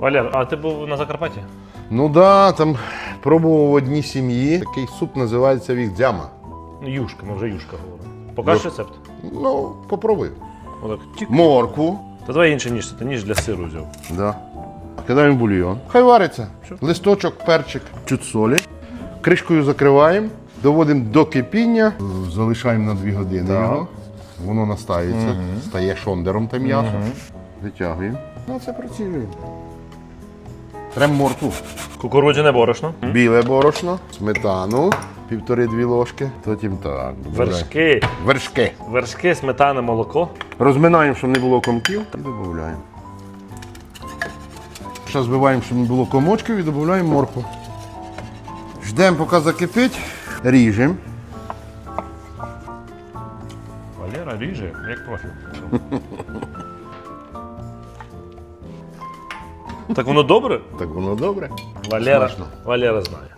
Валер, а ти був на Закарпатті? Ну да, там пробував в одній сім'ї. Такий суп називається вігдзяма. Ну, юшка, ми вже юшка говоримо. Покажеш Ну. рецепт? Ну, попробуй. Отак. Тік. Морку. Та давай інший ніж, ти ніж для сиру взяв. Да. Кидаємо бульйон. Хай вариться. Що? Листочок, перчик, чуть солі. Кришкою закриваємо, доводимо до кипіння, залишаємо на 2 години Так. його. Воно настається, стає шондером те м'ясо. Витягуємо. Ну, це проціжуємо. Трем моркву. Кукурудзяне борошно. Біле борошно, сметану, півтори-дві ложки. Потім так. Вершки. Вершки. Вершки, сметана, молоко. Розминаємо, щоб не було комків, і додаємо. Зараз збиваємо, щоб не було комочків і додаємо моркву. Ждемо, поки закипить, ріжемо. Валера ріже, як профі. так воно добре? Так воно добре. Валера, Смачно. Валера знає.